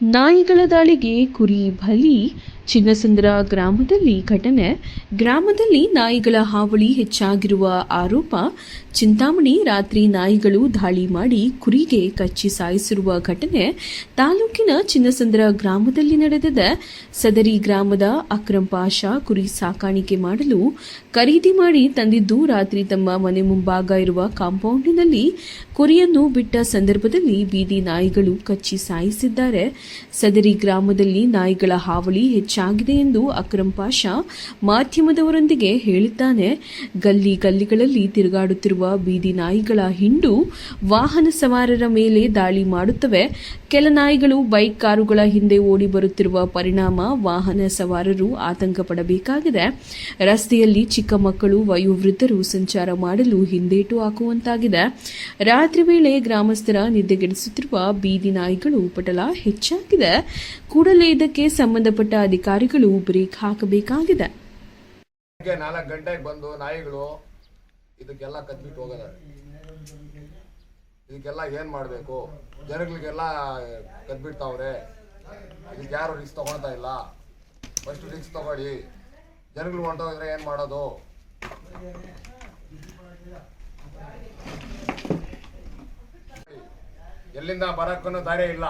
ನಾಯಿಗಳ ದಾಳಿಗೆ ಕುರಿ ಬಲಿ ಚಿನ್ನಸಂದ್ರ ಗ್ರಾಮದಲ್ಲಿ ಘಟನೆ. ಗ್ರಾಮದಲ್ಲಿ ನಾಯಿಗಳ ಹಾವಳಿ ಹೆಚ್ಚಾಗಿರುವ ಆರೋಪ. ಚಿಂತಾಮಣಿ ರಾತ್ರಿ ನಾಯಿಗಳು ದಾಳಿ ಮಾಡಿ ಕುರಿಗೆ ಕಚ್ಚಿ ಸಾಯಿಸಿರುವ ಘಟನೆ ತಾಲೂಕಿನ ಚಿನ್ನಸಂದ್ರ ಗ್ರಾಮದಲ್ಲಿ ನಡೆದಿದೆ. ಸದರಿ ಗ್ರಾಮದ ಅಕ್ರಂ ಪಾಷಾ ಕುರಿ ಸಾಕಾಣಿಕೆ ಮಾಡಲು ಖರೀದಿ ಮಾಡಿ ತಂದಿದ್ದು ರಾತ್ರಿ ತಮ್ಮ ಮನೆ ಮುಂಭಾಗ ಇರುವ ಕಾಂಪೌಂಡಿನಲ್ಲಿ ಕುರಿಯನ್ನು ಬಿಟ್ಟ ಸಂದರ್ಭದಲ್ಲಿ ಬೀದಿ ನಾಯಿಗಳು ಕಚ್ಚಿ ಸಾಯಿಸಿದ್ದಾರೆ. ಸದರಿ ಗ್ರಾಮದಲ್ಲಿ ನಾಯಿಗಳ ಹಾವಳಿ ಹೆಚ್ಚಾಗಿದೆ ಎಂದು ಅಕ್ರಂ ಪಾಷಾ ಮಾಧ್ಯಮದವರೊಂದಿಗೆ ಹೇಳಿದ್ದಾನೆ. ಗಲ್ಲಿ ಗಲ್ಲಿಗಳಲ್ಲಿ ತಿರುಗಾಡುತ್ತಿರುವ ಬೀದಿ ನಾಯಿಗಳ ಹಿಂಡು ವಾಹನ ಸವಾರರ ಮೇಲೆ ದಾಳಿ ಮಾಡುತ್ತವೆ. ಕೆಲ ನಾಯಿಗಳು ಬೈಕ್ ಕಾರುಗಳ ಹಿಂದೆ ಓಡಿ ಬರುತ್ತಿರುವ ಪರಿಣಾಮ ವಾಹನ ಸವಾರರು ಆತಂಕ ಪಡಬೇಕಾಗಿದೆ ರಸ್ತೆಯಲ್ಲಿ ಚಿಕ್ಕ ಮಕ್ಕಳು, ವಯೋವೃದ್ಧರು ಸಂಚಾರ ಮಾಡಲು ಹಿಂದೇಟು ಹಾಕುವಂತಾಗಿದೆ. ರಾತ್ರಿ ವೇಳೆ ಗ್ರಾಮಸ್ಥರ ನಿದ್ದೆಗೆಡಿಸುತ್ತಿರುವ ಬೀದಿ ನಾಯಿಗಳು ಪಟಲ ಹೆಚ್ಚಾಗಿದೆ. ಕೂಡಲೇ ಇದಕ್ಕೆ ಸಂಬಂಧಪಟ್ಟ ಅಧಿಕಾರಿಗಳು ಬ್ರೇಕ್ ಹಾಕಬೇಕಾಗಿದೆ. ನಾಲ್ಕು ಗಂಟೆಗೆ ಬಂದು ನಾಯಿಗಳು ಇದಕ್ಕೆಲ್ಲ ಕದ್ಬಿಟ್ಟು ಹೋಗದ ಇದಕ್ಕೆಲ್ಲ ಏನು ಮಾಡಬೇಕು? ಜನಗಳಿಗೆಲ್ಲ ಕದ್ಬಿಡ್ತಾವ್ರೆ. ಇದಕ್ಕೆ ಯಾರು ರಿಕ್ಸ್ ತಗೊಳ್ತಾ ಇಲ್ಲ? ಫಸ್ಟ್ ರಿಕ್ಸ್ ತಗೊಳ್ಳಿ. ಜನಗಳು ಹೊಂಟೋಗಿದ್ರೆ ಏನು ಮಾಡೋದು? ಎಲ್ಲಿಂದ ಬರಕ್ಕೂ ದಾರಿ ಇಲ್ಲ.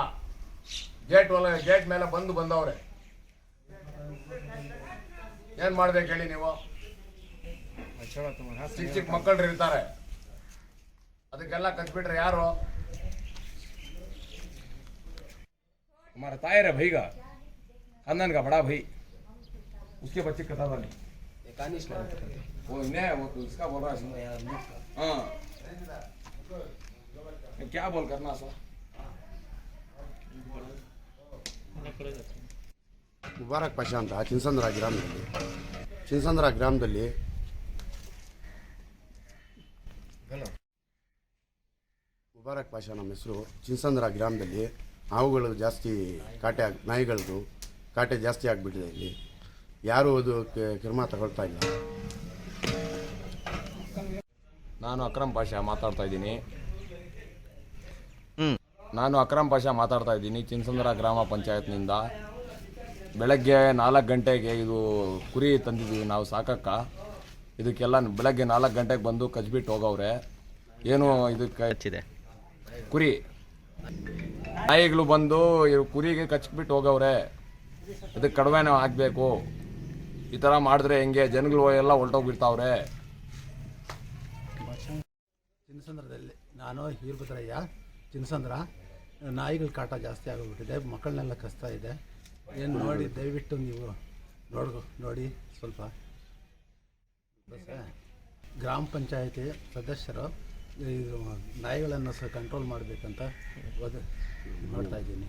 ಗೇಟ್ ಒಳ ಗೇಟ್ ಮೇಲೆ ಬಂದು ಬಂದವ್ರೆ. ಏನ್ ಮಾಡ್ಬೇಕು ಹೇಳಿ ನೀವು ಚಿಕ್ಕ ಚಿಕ್ಕ ಮಕ್ಕಳು ಇರ್ತಾರೆ ಅದಕ್ಕೆಲ್ಲ ಕಚ್ಬಿಟ್ರೆ ಯಾರು हमारा तायर है भाई का खानदान का बड़ा भाई उसके बच्चे कथा वाले वो इन्हें है, वो तो इसका बोल रहा है हाँ मैं क्या बोल करना सर ಮುಬಾರಕ್ ಪಾಷ ಅಂತ ಚಿನ್ಸಂದ್ರ ಗ್ರಾಮದಲ್ಲಿ ಚಿನ್ಸಂದ್ರ ಗ್ರಾಮದಲ್ಲಿ ಮುಬಾರಕ್ ಪಾಷ ನಮ್ಮ ಹೆಸರು ಚಿನ್ಸಂದ್ರ ಗ್ರಾಮದಲ್ಲಿ ಹಾವುಗಳು ಜಾಸ್ತಿ ಕಾಟೆ ಆಗಿ ನಾಯಿಗಳದ್ದು ಕಾಟೆ ಜಾಸ್ತಿ ಆಗಿಬಿಟ್ಟಿದೆ ಇಲ್ಲಿ. ಯಾರು ಅದು ಕ- ಕ್ರಮ ತಗೊಳ್ತಾ ಇಲ್ಲ. ನಾನು ಅಕ್ರಮ್ ಪಾಷ ಮಾತಾಡ್ತಾ ಇದ್ದೀನಿ. ನಾನು ಅಕ್ರಮ್ ಪಾಷ ಮಾತಾಡ್ತಾ ಇದ್ದೀನಿ ಚಿನ್ಸಂದ್ರ ಗ್ರಾಮ ಪಂಚಾಯತ್ನಿಂದ. ಬೆಳಗ್ಗೆ ನಾಲ್ಕು ಗಂಟೆಗೆ ಇದು ಕುರಿ ತಂದಿದ್ದೀವಿ ನಾವು ಸಾಕಕ್ಕ. ಇದಕ್ಕೆಲ್ಲ ಬೆಳಗ್ಗೆ ನಾಲ್ಕು ಗಂಟೆಗೆ ಬಂದು ಕಚ್ಬಿಟ್ಟು ಹೋಗವ್ರೆ. ಏನು ಇದಕ್ಕೆ ಹಚ್ಚಿದೆ ಕುರಿ. ನಾಯಿಗಳು ಬಂದು ಇವ್ ಕುರಿಗೆ ಕಚ್ಬಿಟ್ಟು ಹೋಗವ್ರೆ. ಇದಕ್ಕೆ ಕಡಿಮೆನೂ ಹಾಕಬೇಕು. ಈ ಥರ ಮಾಡಿದ್ರೆ ಹೆಂಗೆ? ಜನಗಳು ಎಲ್ಲ ಹೊಲ್ಟೋಗ್ಬಿಡ್ತಾವ್ರೆ ಚಿನ್ನಸಂದ್ರದಲ್ಲಿ ನಾನು ಹೀರ್ಭದ್ರಯ್ಯ ಚಿನ್ನಸಂದ್ರ ನಾಯಿಗಳ ಕಾಟ ಜಾಸ್ತಿ ಆಗೋಗ್ಬಿಟ್ಟಿದೆ ಮಕ್ಕಳನ್ನೆಲ್ಲ ಕಸ್ತಾ ಇದೆ. ಏನು ನೋಡಿ, ದಯವಿಟ್ಟು ನೀವು ನೋಡ್ಕೊ, ನೋಡಿ ಸ್ವಲ್ಪ. ಗ್ರಾಮ ಪಂಚಾಯತಿ ಸದಸ್ಯರು, ಇದು ನಾಯಿಗಳನ್ನು ಸಹ ಕಂಟ್ರೋಲ್ ಮಾಡಬೇಕಂತ ಒದ ನೋಡ್ತಾ ಇದ್ದೀನಿ.